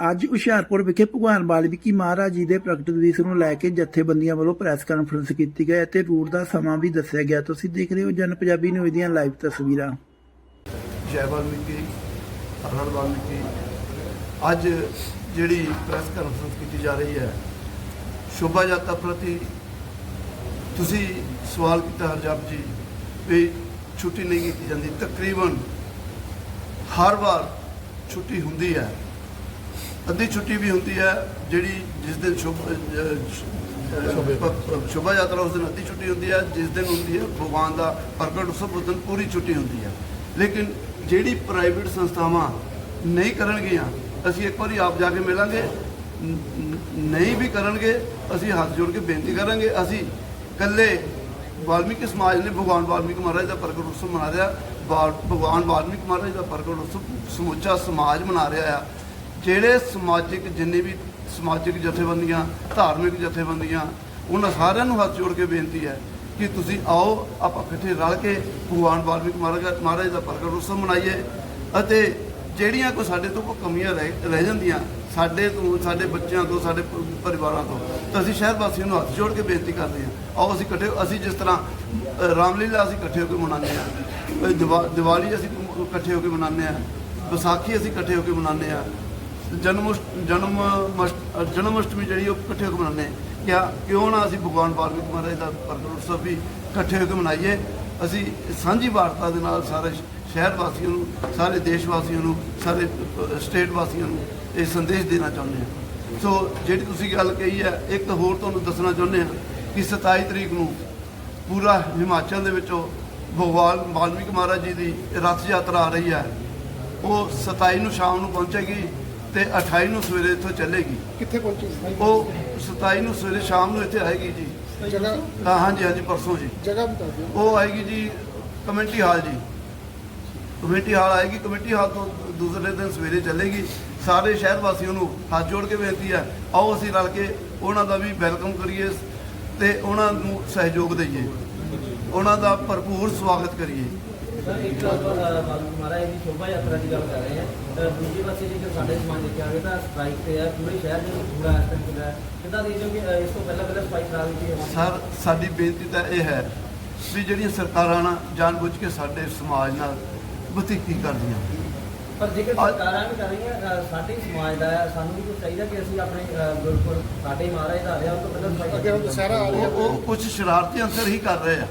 ਅੱਜ ਹੁਸ਼ਿਆਰਪੁਰ ਵਿਖੇ ਭਗਵਾਨ ਵਾਲਮੀਕੀ ਮਹਾਰਾਜ ਜੀ ਦੇ ਪ੍ਰਗਟ ਦਿਵਸ ਨੂੰ ਲੈ ਕੇ ਜਥੇਬੰਦੀਆਂ ਵੱਲੋਂ ਪ੍ਰੈਸ ਕਾਨਫਰੰਸ ਕੀਤੀ ਗਈ ਅਤੇ ਰੂਟ ਦਾ ਸਮਾਂ ਵੀ ਦੱਸਿਆ ਗਿਆ। ਤੁਸੀਂ ਦੇਖ ਰਹੇ ਹੋ ਜਨ ਪੰਜਾਬੀ ਨਿਊਜ਼ ਦੀਆਂ ਲਾਈਵ ਤਸਵੀਰਾਂ। ਜੈ ਵਾਲਮੀਕੀ ਹਰ ਵਾਲਮੀਕੀ ਅੱਜ ਜਿਹੜੀ ਪ੍ਰੈਸ ਕਾਨਫਰੰਸ ਕੀਤੀ ਜਾ ਰਹੀ ਹੈ, ਸ਼ੋਭਾ ਯਾਤਰਾ ਪ੍ਰਤੀ ਤੁਸੀਂ ਸਵਾਲ ਕੀਤਾ ਹਰਜਪ ਜੀ ਵੀ ਛੁੱਟੀ ਨਹੀਂ ਕੀਤੀ ਜਾਂਦੀ। ਤਕਰੀਬਨ ਹਰ ਵਾਰ ਛੁੱਟੀ ਹੁੰਦੀ ਹੈ। ਅੱਧੀ ਛੁੱਟੀ ਵੀ ਹੁੰਦੀ ਹੈ, ਜਿਹੜੀ ਜਿਸ ਦਿਨ ਸ਼ੁਭ ਸ਼ੋਭਾ ਯਾਤਰਾ ਉਸ ਦਿਨ ਅੱਧੀ ਛੁੱਟੀ ਹੁੰਦੀ ਹੈ, ਜਿਸ ਦਿਨ ਹੁੰਦੀ ਹੈ ਭਗਵਾਨ ਦਾ ਪ੍ਰਗਟ ਉਤਸਵ, ਉਸ ਦਿਨ ਪੂਰੀ ਛੁੱਟੀ ਹੁੰਦੀ ਹੈ। ਲੇਕਿਨ ਜਿਹੜੀ ਪ੍ਰਾਈਵੇਟ ਸੰਸਥਾਵਾਂ ਨਹੀਂ ਕਰਨਗੀਆਂ, ਅਸੀਂ ਇੱਕ ਵਾਰੀ ਆਪ ਜਾ ਕੇ ਮਿਲਾਂਗੇ ਨਹੀਂ ਵੀ ਕਰਨਗੇ, ਅਸੀਂ ਹੱਥ ਜੋੜ ਕੇ ਬੇਨਤੀ ਕਰਾਂਗੇ, ਅਸੀਂ ਇਕੱਲੇ ਵਾਲਮੀਕੀ ਸਮਾਜ ਨੇ ਭਗਵਾਨ ਵਾਲਮੀਕੀ ਮਹਾਰਾਜ ਦਾ ਪ੍ਰਗਟ ਉਤਸਵ ਮਨਾ ਰਿਹਾ ਭਗਵਾਨ ਵਾਲਮੀਕੀ ਮਹਾਰਾਜ ਦਾ ਪ੍ਰਗਟ ਉਤਸਵ ਸਮੁੱਚਾ ਸਮਾਜ ਮਨਾ ਰਿਹਾ ਆ। ਜਿਹੜੇ ਸਮਾਜਿਕ ਜਿੰਨੇ ਵੀ ਸਮਾਜਿਕ ਜਥੇਬੰਦੀਆਂ ਧਾਰਮਿਕ ਜਥੇਬੰਦੀਆਂ ਉਹਨਾਂ ਸਾਰਿਆਂ ਨੂੰ ਹੱਥ ਜੋੜ ਕੇ ਬੇਨਤੀ ਹੈ ਕਿ ਤੁਸੀਂ ਆਓ ਆਪਾਂ ਇਕੱਠੇ ਰਲ ਕੇ ਭਗਵਾਨ ਵਾਲਮੀਕ ਮਹਾਰਾਜ ਮਹਾਰਾਜ ਦਾ ਪ੍ਰਗਟ ਉਤਸਵ ਮਨਾਈਏ ਅਤੇ ਜਿਹੜੀਆਂ ਕੋਈ ਸਾਡੇ ਤੋਂ ਕੋਈ ਕਮੀਆਂ ਰਹਿ ਰਹਿ ਜਾਂਦੀਆਂ ਸਾਡੇ ਤੋਂ ਸਾਡੇ ਬੱਚਿਆਂ ਤੋਂ ਸਾਡੇ ਪਰਿਵਾਰਾਂ ਤੋਂ ਤਾਂ ਅਸੀਂ ਸ਼ਹਿਰ ਵਾਸੀਆਂ ਨੂੰ ਹੱਥ ਜੋੜ ਕੇ ਬੇਨਤੀ ਕਰਦੇ ਹਾਂ। ਆਓ ਅਸੀਂ ਇਕੱਠੇ ਅਸੀਂ ਜਿਸ ਤਰ੍ਹਾਂ ਰਾਮਲੀਲਾ ਅਸੀਂ ਇਕੱਠੇ ਹੋ ਕੇ ਮਨਾਉਂਦੇ ਹਾਂ ਅ, ਦੀਵਾਲੀ ਅਸੀਂ ਇਕੱਠੇ ਹੋ ਕੇ ਮਨਾਉਂਦੇ ਹਾਂ ਵਿਸਾਖੀ ਅਸੀਂ ਇਕੱਠੇ ਹੋ ਕੇ ਮਨਾਉਂਦੇ ਹਾਂ ਜਨਮ ਜਨਮ ਮਸ਼ਟ- ਜਨਮ ਅਸ਼ਟਮੀ ਜਿਹੜੀ ਉਹ ਇਕੱਠੇ ਹੋ ਕੇ ਮਨਾਉਂਦੇ ਹਾਂ। ਕਿਆ, ਕਿਉਂ ਨਾ ਅਸੀਂ ਭਗਵਾਨ ਵਾਲਮੀਕ ਮਹਾਰਾਜ ਦਾ ਪ੍ਰਗਟ ਉਤਸਵ ਵੀ ਇਕੱਠੇ ਹੋ ਕੇ ਮਨਾਈਏ। ਅਸੀਂ ਸਾਂਝੀ ਵਾਰਤਾ ਦੇ ਨਾਲ ਸਾਰੇ ਸ਼ਹਿਰ ਵਾਸੀਆਂ ਨੂੰ, ਸਾਰੇ ਦੇਸ਼ ਵਾਸੀਆਂ ਨੂੰ, ਸਾਰੇ ਸਟੇਟ ਵਾਸੀਆਂ ਨੂੰ ਇਹ ਸੰਦੇਸ਼ ਦੇਣਾ ਚਾਹੁੰਦੇ ਹਾਂ। ਸੋ, ਜਿਹੜੀ ਤੁਸੀਂ ਗੱਲ ਕਹੀ ਹੈ, ਇੱਕ ਹੋਰ ਤੁਹਾਨੂੰ ਦੱਸਣਾ ਚਾਹੁੰਦੇ ਹਾਂ ਕਿ 27 ਤਰੀਕ ਨੂੰ ਪੂਰਾ ਹਿਮਾਚਲ ਦੇ ਵਿੱਚੋਂ ਭਗਵਾਨ ਵਾਲਮੀਕ ਮਹਾਰਾਜ ਜੀ ਦੀ ਰਥ ਯਾਤਰਾ ਆ ਰਹੀ ਹੈ। ਉਹ 27 ਨੂੰ ਸ਼ਾਮ ਨੂੰ ਪਹੁੰਚੇਗੀ। ਤੇ 28 ਨੂੰ ਸਵੇਰੇ ਇੱਥੋਂ ਚੱਲੇਗੀ। ਕਿੱਥੇ ਪਹੁੰਚੀ ਸੀ ਉਹ 27 ਨੂੰ ਸਵੇਰੇ ਸ਼ਾਮ ਨੂੰ ਇੱਥੇ ਆਏਗੀ ਜੀ। ਜਗ੍ਹਾ? ਹਾਂ ਹਾਂਜੀ ਹਾਂਜੀ ਪਰਸੋਂ ਜੀ। ਜਗ੍ਹਾ ਬਤਾ ਦਿਓ। ਉਹ ਆਏਗੀ ਜੀ ਕਮੇਟੀ ਹਾਲ ਜੀ। ਕਮੇਟੀ ਹਾਲ ਆਏਗੀ ਕਮੇਟੀ ਹਾਲ ਤੋਂ ਦੂਸਰੇ ਦਿਨ ਸਵੇਰੇ ਚੱਲੇਗੀ। ਸਾਰੇ ਸ਼ਹਿਰ ਵਾਸੀਆਂ ਨੂੰ ਹੱਥ ਜੋੜ ਕੇ ਬੇਨਤੀ ਹੈ ਆਓ ਅਸੀਂ ਰਲ ਕੇ ਉਹਨਾਂ ਦਾ ਵੀ ਵੈਲਕਮ ਕਰੀਏ ਤੇ ਉਹਨਾਂ ਨੂੰ ਸਹਿਯੋਗ ਦਈਏ। ਉਹਨਾਂ ਦਾ ਭਰਪੂਰ ਸਵਾਗਤ ਕਰੀਏ। ਸਰ ਇੱਕ ਮਹਾਰਾਜ ਦੀ ਸ਼ੋਭਾ ਯਾਤਰਾ ਦੀ ਗੱਲ ਕਰ ਰਹੇ ਹਾਂ। ਅਹ ਦੂਜੇ ਪਾਸੇ ਜੇਕਰ ਸਾਡੇ ਸਮਾਜ ਦੇਖਿਆ ਜਾਵੇ ਤਾਂ ਸਟ੍ਰਾਈਕ ਤੇ ਹੈ ਪੂਰੇ ਸ਼ਹਿਰ ਦੇ ਵਿੱਚ ਪੂਰਾ ਇਸ ਟਾਈਮ ਹੈ। ਕਿੱਦਾਂ ਦੇਖਦੇ ਹੋ ਕਿ ਅਹ ਇਸ ਤੋਂ ਪਹਿਲਾਂ ਪਹਿਲਾਂ ਸਫ਼ਾਈ ਕਰਾ ਦਿੱਤੀ ਹੈ ਸਰ ਸਾਡੀ ਬੇਨਤੀ ਤਾਂ ਇਹ ਹੈ ਵੀ ਜਿਹੜੀਆਂ ਸਰਕਾਰਾਂ ਨਾ ਜਾਣਬੁੱਝ ਕੇ ਸਾਡੇ ਸਮਾਜ ਨਾਲ ਬਤੀਕੀ ਕਰਦੀਆਂ। ਪਰ ਜੇਕਰ ਸਰਕਾਰਾਂ ਵੀ ਕਰ ਰਹੀਆਂ ਸਾਡੇ ਸਮਾਜ ਦਾ ਸਾਨੂੰ ਵੀ ਕੁਝ ਚਾਹੀਦਾ ਕਿ ਅਸੀਂ ਆਪਣੇ ਗੁਰਪੁਰ ਸਾਡੇ ਮਹਾਰਾਜ ਦਾ ਆ ਰਿਹਾ ਉਹ ਤੋਂ ਪਹਿਲਾਂ ਅੱਗੇ ਹੁਣ ਦੁਸਹਿਰਾ ਆ ਰਿਹਾ ਉਹ ਉਹ ਕੁਝ ਸ਼ਰਾਰਤੀ ਅੰਸਰ ਹੀ ਕਰ ਰਹੇ ਆ।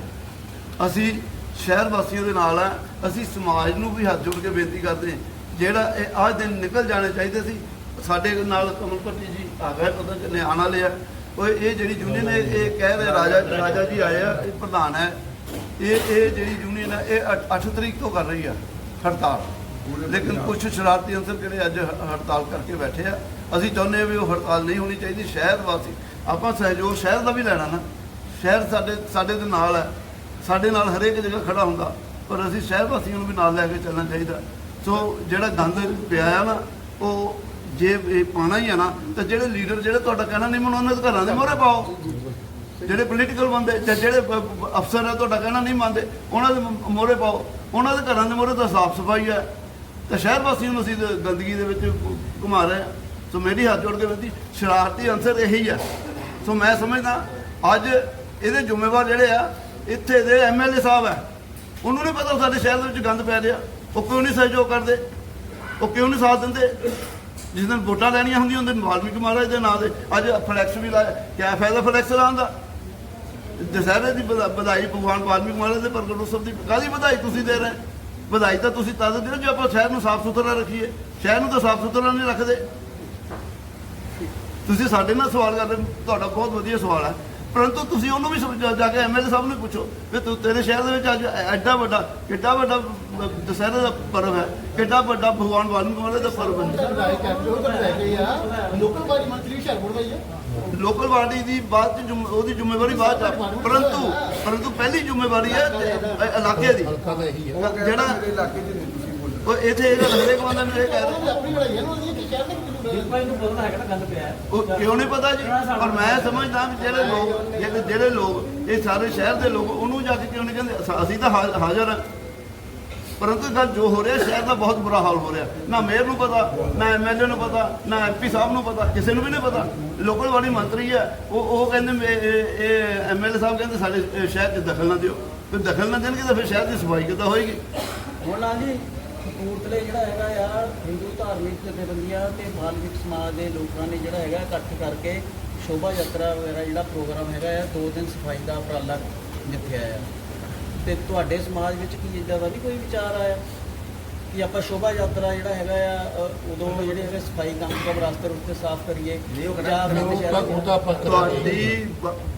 ਅਸੀਂ ਸ਼ਹਿਰ ਵਾਸੀਆਂ ਦੇ ਨਾਲ ਆ, ਅਸੀਂ ਸਮਾਜ ਨੂੰ ਵੀ ਹੱਥ ਜੋੜ ਕੇ ਬੇਨਤੀ ਕਰਦੇ ਹਾਂ, ਜਿਹੜਾ ਇਹ ਆਹ ਦਿਨ ਨਿਕਲ ਜਾਣੇ ਚਾਹੀਦੇ ਸੀ, ਸਾਡੇ ਨਾਲ ਕਮਲ ਭੱਟੀ ਜੀ ਆ ਗਏ ਪਤਾ ਚੱਲੇ ਆਉਣ ਵਾਲੇ ਆ। ਉਹ ਇਹ ਜਿਹੜੀ ਯੂਨੀਅਨ ਹੈ, ਇਹ ਕਹਿ ਰਹੇ ਰਾਜਾ ਰਾਜਾ ਜੀ ਆਏ ਆ, ਇਹ ਪ੍ਰਧਾਨ ਹੈ। ਇਹ ਇਹ ਜਿਹੜੀ ਯੂਨੀਅਨ ਹੈ, ਇਹ 8 ਤਰੀਕ ਤੋਂ ਕਰ ਰਹੀ ਆ, ਹੜਤਾਲ। ਲੇਕਿਨ ਕੁਝ ਸ਼ਰਾਰਤੀ ਅੰਸਰ ਜਿਹੜੇ ਅੱਜ ਹੜਤਾਲ ਕਰਕੇ ਬੈਠੇ ਆ, ਅਸੀਂ ਚਾਹੁੰਦੇ ਹਾਂ ਵੀ ਉਹ ਹੜਤਾਲ ਨਹੀਂ ਹੋਣੀ ਚਾਹੀਦੀ, ਸ਼ਹਿਰ ਵਾਸੀ, ਆਪਾਂ ਸਹਿਯੋਗ ਸ਼ਹਿਰ ਦਾ ਵੀ ਲੈਣਾ ਨਾ। ਸ਼ਹਿਰ ਸਾਡੇ ਸਾਡੇ ਦੇ ਨਾਲ ਹੈ ਸਾਡੇ ਨਾਲ ਹਰੇਕ ਜਗ੍ਹਾ ਖੜਾ ਹੁੰਦਾ, ਪਰ ਅਸੀਂ ਸ਼ਹਿਰ ਵਾਸੀਆਂ ਨੂੰ ਵੀ ਨਾਲ ਲੈ ਕੇ ਚੱਲਣਾ ਚਾਹੀਦਾ। ਸੋ ਜਿਹੜਾ ਗੰਦ ਪਿਆ ਆ ਨਾ, ਉਹ ਜੇ ਇਹ ਪਾਣਾ ਹੀ ਆ ਨਾ, ਤਾਂ ਜਿਹੜੇ ਲੀਡਰ ਜਿਹੜੇ ਤੁਹਾਡਾ ਕਹਿਣਾ ਨਹੀਂ ਮੰਨਦੇ, ਉਹਨਾਂ ਦੇ ਘਰਾਂ ਦੇ ਮੋਹਰੇ ਪਾਓ। ਜਿਹੜੇ ਪੋਲੀਟੀਕਲ ਬੰਦੇ ਜਾਂ ਜਿਹੜੇ ਅਫਸਰ ਆ, ਤੁਹਾਡਾ ਕਹਿਣਾ ਨਹੀਂ ਮੰਨਦੇ, ਉਹਨਾਂ ਦੇ ਮੋਹਰੇ ਪਾਓ। ਉਹਨਾਂ ਦੇ ਘਰਾਂ ਦੇ ਮੋਹਰੇ ਤਾਂ ਸਾਫ਼ ਸਫ਼ਾਈ ਹੈ ਤਾਂ ਸ਼ਹਿਰ ਵਾਸੀਆਂ ਨੂੰ ਅਸੀਂ ਗੰਦਗੀ ਦੇ ਵਿੱਚ ਘੁ- ਘੁਮਾ ਰਹੇ ਹਾਂ ਸੋ ਮੇਰੀ ਹੱਥ ਜੋੜ ਕੇ ਬੇਨਤੀ, ਸ਼ਰਾਰਤੀ ਅੰਸਰ ਇਹੀ ਹੈ ਸੋ ਮੈਂ ਸਮਝਦਾ, ਅੱਜ ਇਹਦੇ ਜ਼ਿੰਮੇਵਾਰ ਜਿਹੜੇ ਆ ਇੱਥੇ ਦੇ ਐਮਐਲਏ ਸਾਹਿਬ ਹੈ। ਉਹਨੂੰ ਨਹੀਂ ਪਤਾ ਸਾਡੇ ਸ਼ਹਿਰ ਦੇ ਵਿੱਚ ਗੰਦ ਪੈ ਰਿਹਾ। ਉਹ ਕਿਉਂ ਨਹੀਂ ਸਹਿਯੋਗ ਕਰਦੇ? ਉਹ ਕਿਉਂ ਨਹੀਂ ਸਾਥ ਦਿੰਦੇ? ਜਿਸ ਦਿਨ ਵੋਟਾਂ ਲੈਣੀਆਂ ਹੁੰਦੀਆਂ, ਉਹਦੇ ਵਾਲਮੀਕੀ ਮਹਾਰਾਜ ਦੇ ਨਾਂ ਦੇ ਅੱਜ ਫਲੈਕਸ ਵੀ ਲਾਇਆ। ਕਿਆ ਫਾਇਦਾ ਫਲੈਕਸ ਲਾਉਣ ਦਾ? ਦਸ਼ਹਰੇ ਦੀ ਵਧਾਈ ਭਗਵਾਨ ਵਾਲਮੀਕ ਮਹਾਰਾਜ ਦੇ ਪ੍ਰਗਟ ਉਤਸਵ ਦੀ ਕਾਹਦੀ ਵਧਾਈ ਤੁਸੀਂ ਦੇ ਰਹੇ? ਵਧਾਈ ਤਾਂ ਤੁਸੀਂ ਤਦ ਦਿਓ ਜੇ ਆਪਾਂ ਸ਼ਹਿਰ ਨੂੰ ਸਾਫ਼ ਸੁਥਰਾ ਰੱਖੀਏ। ਸ਼ਹਿਰ ਨੂੰ ਤਾਂ ਸਾਫ਼ ਸੁਥਰਾ ਨਹੀਂ ਰੱਖਦੇ। ਤੁਸੀਂ ਸਾਡੇ ਨਾਲ ਸਵਾਲ ਕਰਦੇ ਤੁਹਾਡਾ ਬਹੁਤ ਵਧੀਆ ਸਵਾਲ ਹੈ। ਪਰੰਤੂ ਤੁਸੀਂ ਉਹਨੂੰ ਵੀ ਸਮਝਾ- ਜਾ ਕੇ ਐਮਐਲਏ ਸਾਹਿਬ ਨੂੰ ਪੁੱਛੋ ਵੀ ਤੂੰ ਤੇਰੇ ਸ਼ਹਿਰ ਦੇ ਵਿੱਚ ਅੱਜ ਐਡਾ ਵੱਡਾ ਕਿੱਡਾ ਵੱਡਾ ਦਸ਼ਹਰੇ ਦਾ ਪਰਵ ਹੈ ਕਿੱਡਾ ਵੱਡਾ ਭਗਵਾਨ ਵਾਲਮੀਕ ਮਹਾਰਾਜ ਦਾ ਪਰਵ ਹੈ। ਲੋਕਲ ਬਾਡੀ ਮੰਤਰੀ ਹੁਸ਼ਿਆਰਪੁਰ ਦਾ ਹੀ ਆ। ਲੋਕਲ ਬਾਡੀ ਦੀ ਬਾਅਦ ਚ ਜ਼ਿੰਮ- ਉਹਦੀ ਜ਼ਿੰਮੇਵਾਰੀ ਬਾਅਦ ਚ ਆ। ਪਰੰਤੂ ਪਰੰਤੂ ਪਹਿਲੀ ਜ਼ਿੰਮੇਵਾਰੀ ਹੈ ਤੇ ਇਲਾਕੇ ਦੀ। ਹਲਕਾ ਤਾਂ ਇਹੀ ਆ ਜਿਹੜਾ ਉਹ ਇੱਥੇ ਹਰੇਕ ਬੰਦੇ ਨੂੰ ਇਹ ਕਹਿ ਆਪਣੀ ਲੜਾਈ ਉਹਦੀ ਕਿ ਉਹ ਕਿਉਂ ਨਹੀਂ ਪਤਾ ਜੀ? ਪਰ ਮੈਂ ਸਮਝਦਾ ਵੀ ਜਿਹੜੇ ਲੋਕ ਜਿਹੜੇ ਜਿਹੜੇ ਲੋਕ ਇਹ ਸਾਰੇ ਸ਼ਹਿਰ ਦੇ ਲੋਕ ਉਹਨੂੰ ਜਾ ਕੇ ਕਿਉਂ ਨਹੀਂ ਕਹਿੰਦੇ? ਅਸਾਂ- ਅਸੀਂ ਤਾਂ ਹਾ- ਹਾਜ਼ਰ ਹਾਂ। ਪਰੰਤੂ ਗੱਲ ਜੋ ਹੋ ਰਿਹਾ ਸ਼ਹਿਰ ਦਾ ਬਹੁਤ ਬੁਰਾ ਹਾਲ ਹੋ ਰਿਹਾ। ਨਾ ਮੇਅਰ ਨੂੰ ਪਤਾ ਨਾ ਐਮਐਲਏ ਨੂੰ ਪਤਾ ਨਾ ਐਮਪੀ ਸਾਹਿਬ ਨੂੰ ਪਤਾ ਕਿਸੇ ਨੂੰ ਵੀ ਨਹੀਂ ਪਤਾ। ਲੋਕਲ ਬਾਡੀ ਮੰਤਰੀ ਹੈ ਉਹ ਉਹ ਕਹਿੰਦੇ ਇਹ- ਐਮਐਲਏ ਸਾਹਿਬ ਕਹਿੰਦੇ ਸਾਡੇ ਸ਼ਹਿਰ 'ਚ ਦਖਲ ਨਾ ਦਿਓ। ਤੇ ਦਖਲ ਨਾ ਦੇਣਗੇ ਤਾਂ ਫਿਰ ਸ਼ਹਿਰ ਦੀ ਸਫ਼ਾਈ ਕਿੱਦਾਂ ਹੋਏਗੀ? ਹੁਣ ਜੀ ਕਪੂਰਥਲੇ ਜਿਹੜਾ ਹੈਗਾ ਆ ਹਿੰਦੂ ਧਾਰਮਿਕ ਜਥੇਬੰਦੀਆਂ ਤੇ ਬਾਲਮਿਕ ਸਮਾਜ ਦੇ ਲੋਕਾਂ ਨੇ ਜਿਹੜਾ ਹੈਗਾ ਇਕੱਠ ਕਰਕੇ ਸ਼ੋਭਾ ਯਾਤਰਾ ਵਗੈਰਾ ਜਿਹੜਾ ਪ੍ਰੋਗਰਾਮ ਹੈਗਾ ਆ ਦੋ ਦਿਨ ਸਫ਼ਾਈ ਦਾ ਉਪਰਾਲਾ ਜਿੱਥੇ ਆਇਆ। ਤੇ ਤੁਹਾਡੇ ਸਮਾਜ ਵਿੱਚ ਕੀ ਇਦਾਂ ਦਾ ਨਹੀਂ ਕੋਈ ਵਿਚਾਰ ਆਇਆ ਕਿ ਆਪਾਂ ਸ਼ੋਭਾ ਯਾਤਰਾ ਜਿਹੜਾ ਹੈਗਾ ਆ ਉਦੋਂ ਜਿਹੜੇ ਹੈਗੇ ਸਫ਼ਾਈ ਕੰਮ ਕਬ ਰਸਤੇ ਰੁਸਤੇ ਸਾਫ਼ ਕਰੀਏ ਜਾਂ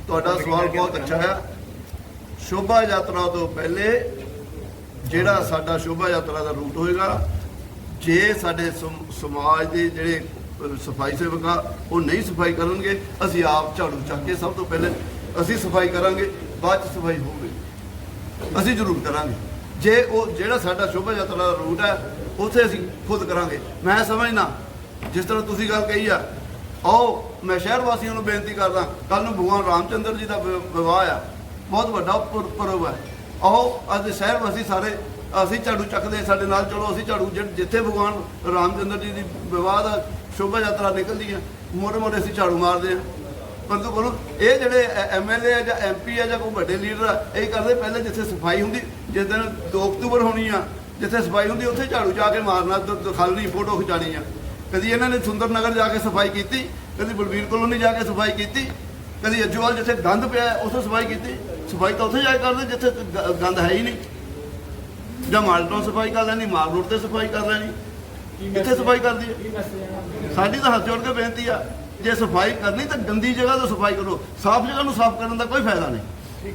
ਤੁਹਾਡਾ ਸਵਾਲ ਬਹੁਤ ਅੱਛਾ ਹੈ। ਸ਼ੋਭਾ ਯਾਤਰਾ ਤੋਂ ਪਹਿਲੇ ਜਿਹੜਾ ਸਾਡਾ ਸ਼ੋਭਾ ਯਾਤਰਾ ਦਾ ਰੂਟ ਹੋਏਗਾ, ਜੇ ਸਾਡੇ ਸਮ- ਸਮਾਜ ਦੇ ਜਿਹੜੇ ਸਫ਼ਾਈ ਸੇਵਕ ਆ, ਉਹ ਨਹੀਂ ਸਫ਼ਾਈ ਕਰਨਗੇ, ਅਸੀਂ ਆਪ ਝਾੜੂ ਚੱਕ ਕੇ ਸਭ ਤੋਂ ਪਹਿਲੇ ਅਸੀਂ ਸਫ਼ਾਈ ਕਰਾਂਗੇ, ਬਾਅਦ ਚ ਸਫ਼ਾਈ ਹੋਊਗੀ। ਅਸੀਂ ਜ਼ਰੂਰ ਕਰਾਂਗੇ। ਜੇ ਉਹ ਜਿਹੜਾ ਸਾਡਾ ਸ਼ੋਭਾ ਯਾਤਰਾ ਦਾ ਰੂਟ ਹੈ, ਉੱਥੇ ਅਸੀਂ ਖੁਦ ਕਰਾਂਗੇ। ਮੈਂ ਸਮਝਣਾ ਜਿਸ ਤਰ੍ਹਾਂ ਤੁਸੀਂ ਗੱਲ ਕਹੀ ਆ, ਆਓ, ਮੈਂ ਸ਼ਹਿਰ ਵਾਸੀਆਂ ਨੂੰ ਬੇਨਤੀ ਕਰਦਾ ਕੱਲ ਨੂੰ ਭਗਵਾਨ ਰਾਮਚੰਦਰ ਜੀ ਦਾ ਵਿ- ਵਿਵਾਹ ਆ, ਬਹੁਤ ਵੱਡਾ ਪੁਰ- ਪੁਰਬ ਹੈ ਆਓ ਅੱਜ ਸ਼ਹਿਰ ਵਾਸੀ ਸਾਰੇ ਅਸੀਂ ਝਾੜੂ ਚੱਕਦੇ ਸਾਡੇ ਨਾਲ ਚਲੋ ਅਸੀਂ ਝਾੜੂ ਜਿ- ਜਿੱਥੇ ਭਗਵਾਨ ਰਾਮਚੰਦਰ ਜੀ ਦੀ ਵਿਵਾਹ ਦਾ ਸ਼ੋਭਾ ਯਾਤਰਾ ਨਿਕਲਦੀ ਹੈ ਮੋਟੇ ਮੋਟੇ ਅਸੀਂ ਝਾੜੂ ਮਾਰਦੇ ਹਾਂ ਪਰੰਤੂ ਕੋਲ ਇਹ ਜਿਹੜੇ ਐਮਐਲਏ ਆ ਜਾਂ ਐਮਪੀ ਆ ਜਾਂ ਕੋਈ ਵੱਡੇ ਲੀਡਰ ਆ ਇਹ ਕਰਦੇ ਪਹਿਲੇ ਜਿੱਥੇ ਸਫ਼ਾਈ ਹੁੰਦੀ ਜਿਸ ਦਿਨ 2 ਅਕਤੂਬਰ ਹੋਣੀ ਆ ਜਿੱਥੇ ਸਫ਼ਾਈ ਹੁੰਦੀ ਉੱਥੇ ਝਾੜੂ ਜਾ ਕੇ ਮਾਰਨਾ ਦ- ਦਿਖਾਉਣੀ ਫੋਟੋ ਖਿਚਾਣੀ ਆ। ਕਦੀ ਇਹਨਾਂ ਨੇ ਸੁੰਦਰ ਨਗਰ ਜਾ ਕੇ ਸਫ਼ਾਈ ਕੀਤੀ ਕਦੀ ਬਲਵੀਰ ਕਲੋਨੀ ਜਾ ਕੇ ਸਫ਼ਾਈ ਕੀਤੀ ਕਦੀ ਅਜਵਾਲ ਜਿੱਥੇ ਗੰਦ ਪਿਆ ਹੈ, ਉੱਥੇ ਸਫ਼ਾਈ ਕੀਤੀ। ਸਫ਼ਾਈ ਤਾਂ ਉੱਥੇ ਜਾ ਕੇ ਕਰਦੇ ਜਿੱਥੇ ਗ- ਗੰਦ ਹੈ ਹੀ ਨਹੀਂ। ਜਾਂ ਮਾਲਟੋਂ ਸਫ਼ਾਈ ਕਰ ਲੈਣੀ ਮਾਲ ਰੋਡ ਤੇ ਸਫ਼ਾਈ ਕਰ ਲੈਣੀ। ਕਿੱਥੇ ਸਫ਼ਾਈ ਕਰਦੀ ਹੈ? ਸਾਡੀ ਤਾਂ ਹੱਥ ਜੋੜ ਕੇ ਬੇਨਤੀ ਆ ਜੇ ਸਫ਼ਾਈ ਕਰਨੀ ਤਾਂ ਗੰਦੀ ਜਗ੍ਹਾ ਤੋਂ ਸਫ਼ਾਈ ਕਰੋ। ਸਾਫ਼ ਜਗ੍ਹਾ ਨੂੰ ਸਾਫ਼ ਕਰਨ ਦਾ ਕੋਈ ਫਾਇਦਾ ਨਹੀਂ।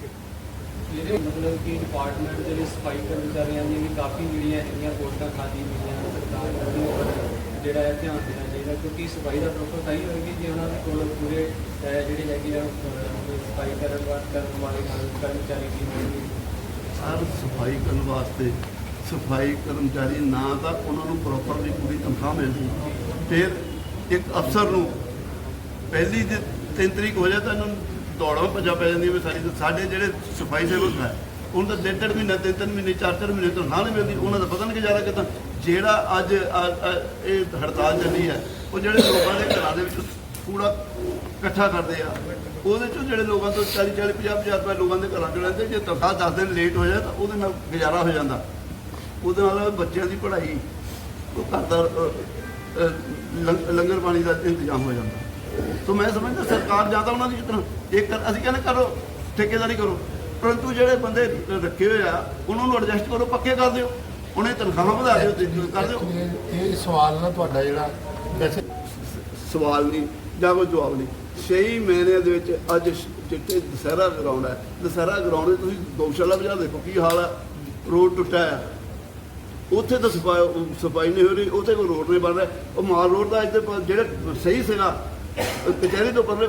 ਜਿਹੜੇ ਮਤਲਬ ਕਿ ਡਿਪਾਰਟਮੈਂਟ ਦੇ ਵਿੱਚ ਸਫ਼ਾਈ ਕਰਮਚਾਰੀਆਂ ਦੀਆਂ ਵੀ ਕਾਫੀ ਜਿਹੜੀਆਂ ਹੈਗੀਆਂ ਪੋਸਟਾਂ ਖਾਲੀ ਹੋਈਆਂ ਨੇ। ਸਰਕਾਰ ਨੂੰ ਜਿਹੜਾ ਹੈ ਧਿਆਨ ਦੇਣਾ ਚਾਹੀਦਾ ਕਿਉਂਕਿ ਸਫ਼ਾਈ ਦਾ ਪ੍ਰੋਪਰ ਤਾਂ ਹੀ ਹੋਏਗੀ ਜੇ ਉਹਨਾਂ ਦੇ ਕੋਲ ਪੂਰੇ ਅਹ, ਜਿਹੜੇ ਹੈਗੇ ਆ ਅਹ, ਸਫ਼ਾਈ ਕਰਨ ਵਾ- ਕਰਨ ਵਾਲੇ ਕਰਮਚਾਰੀ ਦੀ ਹੋਣਗੇ। ਹਰ ਸਫ਼ਾਈ ਕਰਨ ਵਾਸਤੇ ਸਫ਼ਾਈ ਕਰਮਚਾਰੀ ਨਾ ਤਾਂ ਉਹਨਾਂ ਨੂੰ ਪ੍ਰੋਪਰਲੀ ਪੂਰੀ ਤਨਖਾਹ ਮਿਲਦੀ। ਫਿਰ ਇੱਕ ਅਫਸਰ ਨੂੰ ਪਹਿਲੀ ਦੇ 3 ਤਰੀਕ ਹੋ ਜਾਏ ਤਾਂ ਇਹਨਾਂ ਨੂੰ ਦੌੜਾਂ ਭੱਜਾ ਪੈ ਜਾਂਦੀ ਵੀ ਸਾਡੀ ਸਾਡੇ ਜਿਹੜੇ ਸਫ਼ਾਈ ਸੇਵਕ ਹੈ ਉਹਨਾਂ ਦਾ ਡੇਢ ਡੇਢ ਮਹੀਨਾ ਤਿੰਨ ਤਿੰਨ ਮਹੀਨੇ ਚਾਰ ਚਾਰ ਮਹੀਨੇ ਤਨਖਾਹ ਨਹੀਂ ਮਿਲਦੀ ਉਹਨਾਂ ਦਾ ਪਤਾ ਨਹੀਂ ਗੁਜ਼ਾਰਾ ਕਿੱਦਾਂ। ਜਿਹੜਾ ਅੱਜ ਇਹ ਹੜਤਾਲ ਚੱਲੀ ਹੈ ਉਹ ਜਿਹੜੇ ਲੋਕਾਂ ਦੇ ਘਰਾਂ ਦੇ ਵਿੱਚ ਕੂੜਾ ਇਕੱਠਾ ਕਰਦੇ ਆ ਉਹਦੇ ਚੋਂ ਜਿਹੜੇ ਲੋਕਾਂ ਤੋਂ 40 40 50 50 ਰੁਪਏ ਲੋਕਾਂ ਦੇ ਘਰਾਂ ਚੋਂ ਲੈਂਦੇ ਜੇ ਤਨਖਾਹ 10 ਦਿਨ ਲੇਟ ਹੋ ਜਾਏ ਤਾਂ ਉਹਦੇ ਨਾਲ ਗੁਜ਼ਾਰਾ ਹੋ ਜਾਂਦਾ। ਉਹਦੇ ਨਾਲ ਬੱਚਿਆਂ ਦੀ ਪੜ੍ਹਾਈ ਉਹ ਘਰ ਦਾ ਅ, ਲੰਗਰ ਪਾਣੀ ਦਾ ਇੰਤਜ਼ਾਮ ਹੋ ਜਾਂਦਾ। ਸੋ ਮੈਂ ਸਮਝਦਾ ਸਰਕਾਰ ਜ਼ਿਆਦਾ ਉਹਨਾਂ ਦੀ ਜਿਤਨਾ ਇੱਕ ਕਰ- ਅਸੀਂ ਕਹਿੰਦੇ ਕਰੋ ਠੇਕੇਦਾਰੀ ਕਰੋ ਪਰੰਤੂ ਜਿਹੜੇ ਬੰਦੇ ਰੱਖੇ ਹੋਏ ਆ ਉਹਨਾਂ ਨੂੰ ਐਡਜਸਟ ਕਰੋ ਪੱਕੇ ਕਰ ਦਿਓ। ਉਹਨੇ ਤਨਖਾਹਾਂ ਵਧਾ ਦਿਓ ਤੇ ਕਰ ਦਿਓ। ਇਹ ਸਵਾਲ ਨਾ ਤੁਹਾਡਾ ਜਿਹੜਾ ਵੈਸੇ ਸਵਾਲ ਨਹੀਂ ਜਾਂ ਕੋਈ ਜਵਾਬ ਨਹੀਂ। 6 ਮਹੀਨਿਆਂ ਦੇ ਵਿੱਚ ਅੱਜ ਜਿੱਥੇ ਦਸਹਿਰਾ ਗਰਾਊਂਡ ਹੈ ਦਸਹਿਰਾ ਗਰਾਊਂਡ ਦੇ ਤੁਸੀਂ ਗਊਸ਼ਾਲਾ ਬਾਜ਼ਾਰ ਦੇਖੋ ਕੀ ਹਾਲ ਹੈ ਰੋਡ ਟੁੱਟਾ ਹੈ ਉੱਥੇ ਤਾਂ ਸਫ਼ਾਈ ਸਫ਼ਾਈ ਨਹੀਂ ਹੋ ਰਹੀ ਉੱਥੇ ਕੋਈ ਰੋਡ ਨਹੀਂ ਬਣ ਰਿਹਾ। ਉਹ ਮਾਲ ਰੋਡ ਦਾ ਇੱਥੇ ਜਿਹੜਾ ਸਹੀ ਸੀਗਾ ਕਚਹਿਰੀ ਤੋਂ ਪਰਲੇ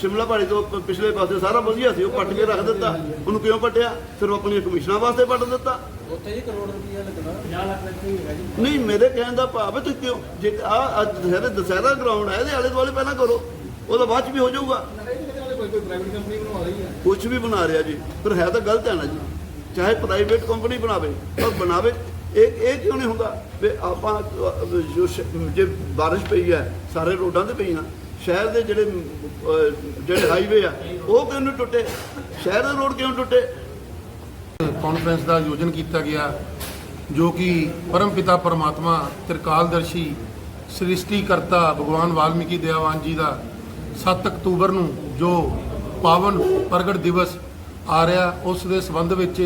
ਸ਼ਿਮਲਾ ਪਹਾੜੀ ਤੋਂ ਪਿਛਲੇ ਪਾਸੇ ਸਾਰਾ ਵਧੀਆ ਸੀ ਉਹ ਪੱਟ ਕੇ ਰੱਖ ਦਿੱਤਾ। ਉਹਨੂੰ ਕਿਉਂ ਪੱਟਿਆ? ਸਿਰਫ ਆਪਣੀਆਂ ਕਮਿਸ਼ਨਾਂ ਵਾਸਤੇ ਪੱਟ ਦਿੱਤਾ। ਉੱਥੇ ਜੀ ਕਰੋੜ ਰੁਪਈਆ ਲੱਗਣਾ। 50 ਲੱਖ ਲੱਖ ਹੀ ਹੈਗਾ ਜੀ। ਨਹੀਂ ਮੇਰੇ ਕਹਿਣ ਦਾ ਭਾਵ ਹੈ ਤੁਸੀਂ ਕਿਉਂ? ਜੇ ਆ ਅੱਜ ਦੁਸਹਿਰਾ ਦਸਹਿਰਾ ਗਰਾਊਂਡ ਹੈ ਇਹਦੇ ਆਲੇ ਦੁਆਲੇ ਪਹਿਲਾਂ ਕਰੋ। ਉਹਦਾ ਬਾਅਦ ਚ ਵੀ ਹੋ ਜਾਊਗਾ। ਕੋਈ ਕੋਈ ਪ੍ਰਾਈਵੇਟ ਕੰਪਨੀ ਬਣਵਾ ਰਹੀ ਹੈ ਕੁਝ ਵੀ ਬਣਾ ਰਿਹਾ ਜੀ। ਪਰ ਹੈ ਤਾਂ ਗਲਤ ਹੈ ਨਾ ਜੀ। ਚਾਹੇ ਪ੍ਰਾਈਵੇਟ ਕੰਪਨੀ ਬਣਾਵੇ ਪਰ ਬਣਾਵੇ ਇਹ ਇਹ ਕਿਉਂ ਨਹੀਂ ਹੁੰਦਾ? ਵੀ ਆਪਾਂ ਜੋ ਬਾਰਿਸ਼ ਪਈ ਹੈ ਸਾਰੇ ਰੋਡਾਂ ਤੇ ਪਈ ਨਾ ਸ਼ਹਿਰ ਦੇ ਜਿਹੜੇ ਜਿਹੜੇ ਹਾਈਵੇ ਆ ਉਹ ਕਿਉਂ ਨਹੀਂ ਟੁੱਟੇ? ਸ਼ਹਿਰ ਦੇ ਰੋਡ ਕਿਉਂ ਟੁੱਟੇ? ਕਾਨਫਰੰਸ ਦਾ ਆਯੋਜਨ ਕੀਤਾ ਗਿਆ, ਜੋ ਕਿ ਪਰਮ ਪਿਤਾ ਪਰਮਾਤਮਾ, ਤ੍ਰਿਕਾਲਦਰਸ਼ੀ, ਸ੍ਰਿਸ਼ਟੀਕਰਤਾ ਭਗਵਾਨ ਵਾਲਮੀਕੀ ਦਇਆਵਾਨ ਜੀ ਦਾ 7 ਅਕਤੂਬਰ ਨੂੰ ਜੋ ਪਾਵਨ ਪ੍ਰਗਟ ਦਿਵਸ ਆ ਰਿਹਾ, ਉਸ ਦੇ ਸੰਬੰਧ ਵਿੱਚ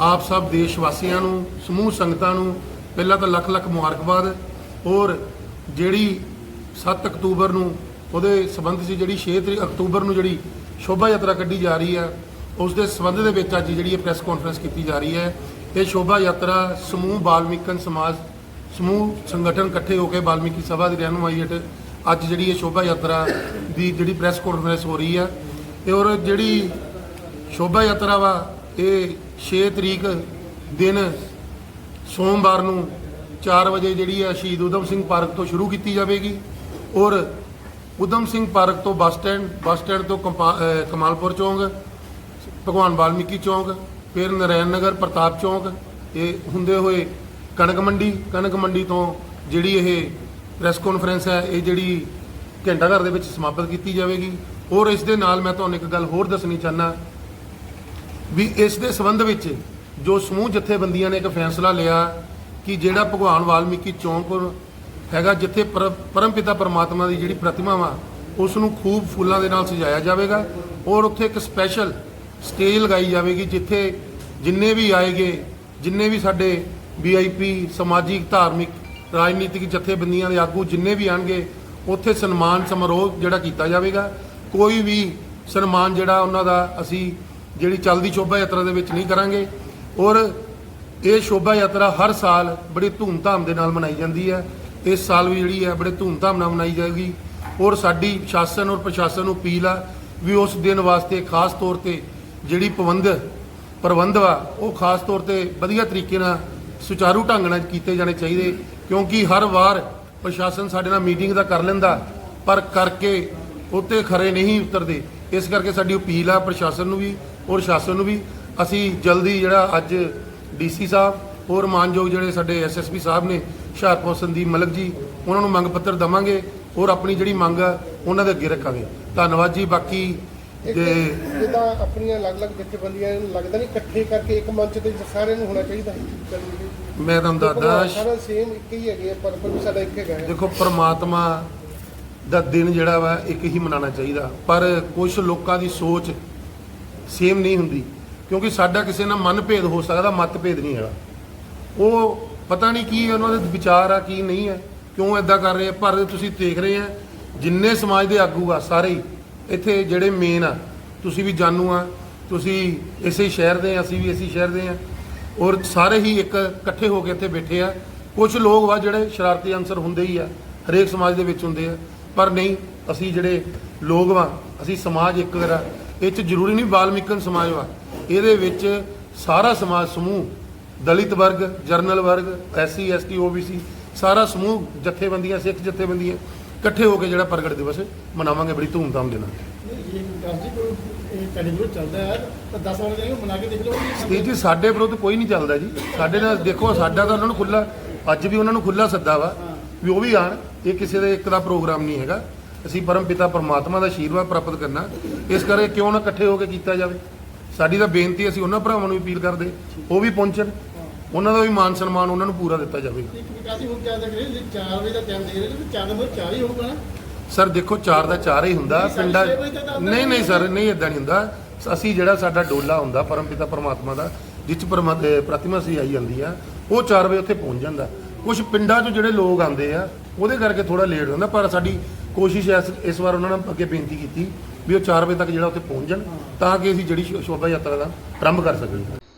ਆਪ ਸਭ ਦੇਸ਼ ਵਾਸੀਆਂ ਨੂੰ, ਸਮੂਹ ਸੰਗਤਾਂ ਨੂੰ ਪਹਿਲਾਂ ਤਾਂ ਲੱਖ ਲੱਖ ਮੁਬਾਰਕਬਾਦ ਔਰ ਜਿਹੜੀ 7 ਅਕਤੂਬਰ ਨੂੰ ਉਹਦੇ ਸੰਬੰਧ 'ਚ ਜਿਹੜੀ 6 ਤਰੀਕ ਅਕਤੂਬਰ ਨੂੰ ਜਿਹੜੀ ਸ਼ੋਭਾ ਯਾਤਰਾ ਕੱਢੀ ਜਾ ਰਹੀ ਹੈ ਉਸ ਦੇ ਸੰਬੰਧ ਦੇ ਵਿੱਚ ਅੱਜ ਜਿਹੜੀ ਇਹ ਪ੍ਰੈਸ ਕਾਨਫਰੰਸ ਕੀਤੀ ਜਾ ਰਹੀ ਹੈ, ਇਹ ਸ਼ੋਭਾ ਯਾਤਰਾ ਸਮੂਹ ਬਾਲਮਿਕਨ ਸਮਾਜ, ਸਮੂਹ ਸੰਗਠਨ ਇਕੱਠੇ ਹੋ ਕੇ ਬਾਲਮੀਕੀ ਸਭਾ ਦੀ ਰਹਿਨੁਮਾਈ ਹੇਠ ਅੱਜ ਜਿਹੜੀ ਇਹ ਸ਼ੋਭਾ ਯਾਤਰਾ ਦੀ ਜਿਹੜੀ ਪ੍ਰੈਸ ਕਾਨਫਰੰਸ ਹੋ ਰਹੀ ਹੈ। ਤੇ ਔਰ ਜਿਹੜੀ ਸ਼ੋਭਾ ਯਾਤਰਾ ਵਾ, ਇਹ 6 ਤਰੀਕ ਦਿਨ ਸੋਮਵਾਰ ਨੂੰ 4 ਵਜੇ ਜਿਹੜੀ ਹੈ ਸ਼ਹੀਦ ਊਧਮ ਸਿੰਘ ਪਾਰਕ ਤੋਂ ਸ਼ੁਰੂ ਕੀਤੀ ਜਾਵੇਗੀ। ਔਰ ਊਧਮ ਸਿੰਘ ਪਾਰਕ ਤੋਂ ਬੱਸ ਸਟੈਂਡ ਬੱਸ ਸਟੈਂਡ ਤੋਂ ਕੰਪਾ- ਕਮਾਲਪੁਰ ਚੌਂਕ ਭਗਵਾਨ ਵਾਲਮੀਕੀ ਚੌਂਕ, ਫਿਰ ਨਰੈਣ ਨਗਰ, ਪ੍ਰਤਾਪ ਚੌਂਕ, ਇਹ ਹੁੰਦੇ ਹੋਏ ਕਣਕ ਮੰਡੀ ਕਣਕ ਮੰਡੀ ਤੋਂ ਜਿਹੜੀ ਇਹ ਪ੍ਰੈਸ ਕਾਨਫਰੰਸ ਹੈ, ਇਹ ਜਿਹੜੀ ਘੰਟਾ ਘਰ ਦੇ ਵਿੱਚ ਸਮਾਪਤ ਕੀਤੀ ਜਾਵੇਗੀ। ਔਰ ਇਸ ਦੇ ਨਾਲ ਮੈਂ ਤੁਹਾਨੂੰ ਇੱਕ ਗੱਲ ਹੋਰ ਦੱਸਣੀ ਚਾਹਨਾ ਵੀ ਇਸ ਦੇ ਸੰਬੰਧ ਵਿੱਚ ਜੋ ਸਮੂਹ ਜਥੇਬੰਦੀਆਂ ਨੇ ਇੱਕ ਫੈਸਲਾ ਲਿਆ ਕਿ ਜਿਹੜਾ ਭਗਵਾਨ ਵਾਲਮੀਕੀ ਚੌਂਕ ਹੈਗਾ, ਜਿੱਥੇ ਪਰ- ਪਰਮਪਿਤਾ ਪਰਮਾਤਮਾ ਦੀ ਜਿਹੜੀ ਪ੍ਰਤਿਮਾ ਵਾ ਉਸ ਨੂੰ ਖੂਬ ਫੁੱਲਾਂ ਦੇ ਨਾਲ ਸਜਾਇਆ ਜਾਵੇਗਾ। ਔਰ ਉੱਥੇ ਇੱਕ ਸਪੈਸ਼ਲ ਸਟੇਜ ਲਗਾਈ ਜਾਵੇਗੀ ਜਿੱਥੇ ਜਿੰਨੇ ਵੀ ਆਏਗੇ, ਜਿੰਨੇ ਵੀ ਸਾਡੇ ਵੀਆਈਪੀ ਸਮਾਜਿਕ, ਧਾਰਮਿਕ, ਰਾਜਨੀਤਿਕ ਜਥੇਬੰਦੀਆਂ ਦੇ ਆਗੂ ਜਿੰਨੇ ਵੀ ਆਣਗੇ, ਉੱਥੇ ਸਨਮਾਨ ਸਮਾਰੋਹ ਜਿਹੜਾ ਕੀਤਾ ਜਾਵੇਗਾ। ਕੋਈ ਵੀ ਸਨਮਾਨ ਜਿਹੜਾ ਉਹਨਾਂ ਦਾ ਅਸੀਂ ਜਿਹੜੀ ਚੱਲਦੀ ਸ਼ੋਭਾ ਯਾਤਰਾ ਦੇ ਵਿੱਚ ਨਹੀਂ ਕਰਾਂਗੇ। ਔਰ ਇਹ ਸ਼ੋਭਾ ਯਾਤਰਾ ਹਰ ਸਾਲ ਬੜੀ ਧੂਮਧਾਮ ਦੇ ਨਾਲ ਮਨਾਈ ਜਾਂਦੀ ਹੈ। ਇਸ ਸਾਲ ਵੀ ਜਿਹੜੀ ਹੈ ਬੜੇ ਧੂਮਧਾਮ ਨਾਲ ਮਨਾਈ ਜਾਏਗੀ। ਔਰ ਸਾਡੀ ਸ਼ਾਸਨ ਔਰ ਪ੍ਰਸ਼ਾਸਨ ਨੂੰ ਅਪੀਲ ਆ ਵੀ ਉਸ ਦਿਨ ਵਾਸਤੇ ਖਾਸ ਤੌਰ ਤੇ ਜਿਹੜੀ ਪਵੰਦ ਪ੍ਰਬੰਧ ਵਾ ਉਹ ਖਾਸ ਤੌਰ ਤੇ ਵਧੀਆ ਤਰੀਕੇ ਨਾਲ ਸੁਚਾਰੂ ਢੰਗ ਨਾਲ ਕੀਤੇ ਜਾਣੇ ਚਾਹੀਦੇ, ਕਿਉਂਕਿ ਹਰ ਵਾਰ ਪ੍ਰਸ਼ਾਸਨ ਸਾਡੇ ਨਾਲ ਮੀਟਿੰਗ ਦਾ ਕਰ ਲੈਂਦਾ, ਪਰ ਕਰਕੇ ਉੱਤੇ ਖਰੇ ਨਹੀਂ ਉਤਰਦੇ। ਇਸ ਕਰਕੇ ਸਾਡੀ ਅਪੀਲ ਆ ਪ੍ਰਸ਼ਾਸਨ ਨੂੰ ਵੀ ਔਰ ਸ਼ਾਸਨ ਨੂੰ ਵੀ, ਅਸੀਂ ਜਲਦੀ ਜਿਹੜਾ ਅੱਜ ਡੀਸੀ ਸਾਹਿਬ ਔਰ ਮਾਨਯੋਗ ਜਿਹੜੇ ਸਾਡੇ ਐਸਐਸਪੀ ਸਾਹਿਬ ਨੇ, ਹੁਸ਼ਿਆਰਪੁਰ ਸੰਦੀਪ ਮਲਕ ਜੀ, ਉਹਨਾਂ ਨੂੰ ਮੰਗ ਪੱਤਰ ਦਵਾਂਗੇ ਔਰ ਆਪਣੀ ਜਿਹੜੀ ਮੰਗ ਆ, ਉਹਨਾਂ ਦੇ ਅੱਗੇ ਰੱਖਾਂਗੇ। ਧੰਨਵਾਦ ਜੀ, ਬਾਕੀ ਜਿੱਦਾਂ ਆਪਣੀਆਂ ਅਲੱਗ-ਅਲੱਗ ਜਥੇਬੰਦੀਆਂ ਨੂੰ ਲੱਗਦਾ ਨਹੀਂ ਇਕੱਠੇ ਕਰਕੇ ਇੱਕ ਮੰਚ ਤੇ ਸਾਰਿਆਂ ਨੂੰ ਹੋਣਾ ਚਾਹੀਦਾ ਮੈਂ ਤੁਹਾਨੂੰ ਦੱਸਦਾ ਸਾਰਾ ਸੇਮ ਇੱਕ ਹੀ ਹੈਗੇ ਆ, ਪਰ ਪਰ ਸਾਡਾ ਇੱਕ ਹੈਗਾ ਹੈ। ਦੇਖੋ ਪ੍ਰਮਾਤਮਾ ਦਾ ਦਿਨ ਜਿਹੜਾ ਵਾ ਇੱਕ ਹੀ ਮਨਾਉਣਾ ਚਾਹੀਦਾ। ਪਰ ਕੁਝ ਲੋਕਾਂ ਦੀ ਸੋਚ ਸੇਮ ਨਹੀਂ ਹੁੰਦੀ ਕਿਉਂਕਿ ਸਾਡਾ ਕਿਸੇ ਨਾਲ ਮਨਭੇਦ ਹੋ ਸਕਦਾ ਮਤਭੇਦ ਨਹੀਂ ਹੈਗਾ। ਉਹ ਪਤਾ ਨਹੀਂ ਕੀ ਉਹਨਾਂ ਦੇ ਵਿਚਾਰ ਆ ਕੀ ਨਹੀਂ ਹੈ ਕਿਉਂ ਐਦਾਂ ਕਰ ਰਹੇ ਆ ਪਰ ਤੁਸੀਂ ਦੇਖ ਰਹੇ ਆ ਜਿੰਨੇ ਸਮਾਜ ਦੇ ਆਗੂ ਆ ਸਾਰੇ ਹੀ ਇੱਥੇ ਜਿਹੜੇ ਮੇਨ ਆ, ਤੁਸੀਂ ਵੀ ਜਾਣੂ ਆ, ਤੁਸੀਂ ਇਸੇ ਸ਼ਹਿਰ ਦੇ ਆ, ਅਸੀਂ ਵੀ ਇਸੇ ਸ਼ਹਿਰ ਦੇ ਆ। ਔਰ ਸਾਰੇ ਹੀ ਇੱਕ ਇਕੱਠੇ ਹੋ ਕੇ ਇੱਥੇ ਬੈਠੇ ਆ। ਕੁਝ ਲੋਕ ਵਾ ਜਿਹੜੇ ਸ਼ਰਾਰਤੀ ਅੰਸਰ ਹੁੰਦੇ ਹੀ ਆ, ਹਰੇਕ ਸਮਾਜ ਦੇ ਵਿੱਚ ਹੁੰਦੇ ਆ। ਪਰ ਨਹੀਂ, ਅਸੀਂ ਜਿਹੜੇ ਲੋਕ ਵਾ, ਅਸੀਂ ਸਮਾਜ ਇੱਕ ਕਰਾ ਇਹ ਚ ਜ਼ਰੂਰੀ ਨਹੀਂ ਵਾਲਮੀਕਨ ਸਮਾਜ ਵਾ। ਇਹਦੇ ਵਿੱਚ ਸਾਰਾ ਸਮਾਜ ਸਮੂਹ, ਦਲਿਤ ਵਰਗ, ਜਰਨਲ ਵਰਗ, ਐਸਸੀ, ਐਸਟੀ, ਓਬੀਸੀ, ਸਾਰਾ ਸਮੂਹ ਜਥੇਬੰਦੀਆਂ, ਸਿੱਖ ਜਥੇਬੰਦੀਆਂ ਇਕੱਠੇ ਹੋ ਕੇ ਜਿਹੜਾ ਪ੍ਰਗਟ ਦਿਵਸ ਮਨਾਵਾਂਗੇ ਬੜੀ ਧੂਮਧਾਮ ਦੇ ਨਾਲ। ਇਹ ਜੀ ਕੋਈ ਇਹ ਤੁਹਾਡੇ ਵਿਰੁੱਧ ਚੱਲਦਾ ਹੈ ਤਾਂ 10 ਵਾਰ ਜਾਏਗਾ ਮਨਾ ਕੇ ਦੇਖ ਲਓ। ਇਹ ਜੀ ਸਾਡੇ ਵਿਰੁੱਧ ਕੋਈ ਨਹੀਂ ਚੱਲਦਾ ਜੀ। ਸਾਡੇ ਨਾਲ ਦੇਖੋ ਸਾਡਾ ਤਾਂ ਉਹਨਾਂ ਨੂੰ ਖੁੱਲਾ ਅੱਜ ਵੀ ਉਹਨਾਂ ਨੂੰ ਖੁੱਲਾ ਸੱਦਾ ਵਾ ਵੀ ਉਹ ਵੀ ਆਣ। ਇਹ ਕਿਸੇ ਦੇ ਇੱਕ ਦਾ ਪ੍ਰੋਗਰਾਮ ਨਹੀਂ ਹੈਗਾ। ਅਸੀਂ ਪਰਮ ਪਿਤਾ ਪਰਮਾਤਮਾ ਦਾ ਆਸ਼ੀਰਵਾਦ ਪ੍ਰਾਪਤ ਕਰਨਾ। ਇਸ ਕਰਕੇ ਕਿਉਂ ਨਾ ਇਕੱਠੇ ਹੋ ਕੇ ਕੀਤਾ ਜਾਵੇ? ਸਾਡੀ ਤਾਂ ਬੇਨਤੀ ਅਸੀਂ ਉਹਨਾਂ ਭਰਾਵਾਂ ਨੂੰ ਵੀ ਅਪੀਲ ਕਰਦੇ। ਉਹ ਵੀ ਪਹੁੰਚਣ। ਉਹਨਾਂ ਦਾ ਵੀ ਮਾਨ ਸਨਮਾਨ ਉਹਨਾਂ ਨੂੰ ਪੂਰਾ ਦਿੱਤਾ ਜਾਵੇਗਾ। ਇੱਕ ਵਿਕਾਸੀ ਹੁਣ ਕਿਹਾ ਦੇਖ ਰਹੇ 4 ਵਜੇ ਦਾ ਟਾਈਮ ਦੇ ਰਹੇ ਨੇ 4 ਨੰਬਰ 4 ਹੀ ਹੋਊਗਾ ਨਾ? ਸਰ ਦੇਖੋ ਚਾਰ ਦਾ ਚਾਰ ਹੀ ਹੁੰਦਾ ਪਿੰਡਾਂ ਨਹੀਂ ਨਹੀਂ ਸਰ ਨਹੀਂ ਇਦਾਂ ਨਹੀਂ ਹੁੰਦਾ। ਅਸੀਂ ਜਿਹੜਾ ਸਾਡਾ ਡੋਲਾ ਹੁੰਦਾ ਪਰਮਪਿਤਾ ਪਰਮਾਤਮਾ ਦਾ ਜਿਸ 'ਚ ਪਰਮਾ- ਅਹ ਪ੍ਰਤਿਮਾ ਸੀ ਆਈ ਜਾਂਦੀ ਆ ਉਹ 4 ਵਜੇ ਉੱਥੇ ਪਹੁੰਚ ਜਾਂਦਾ। ਕੁਝ ਪਿੰਡਾਂ 'ਚੋਂ ਜਿਹੜੇ ਲੋਕ ਆਉਂਦੇ ਆ ਉਹਦੇ ਕਰਕੇ ਥੋੜਾ ਲੇਟ ਹੁੰਦਾ ਪਰ ਸਾਡੀ ਕੋਸ਼ਿਸ਼ ਹੈ ਇਸ- ਇਸ ਵਾਰ ਉਹਨਾਂ ਨੇ ਅੱਗੇ ਬੇਨਤੀ ਕੀਤੀ ਵੀ ਉਹ 4 ਵਜੇ ਤੱਕ ਜਿਹੜਾ ਉੱਥੇ ਪਹੁੰਚ ਜਾਣ ਤਾਂ ਕਿ ਅਸੀਂ ਜਿਹੜੀ ਸ਼ੋਭਾ ਯਾਤਰਾ ਦਾ ਆਰੰਭ ਕਰ ਸਕੀਏ।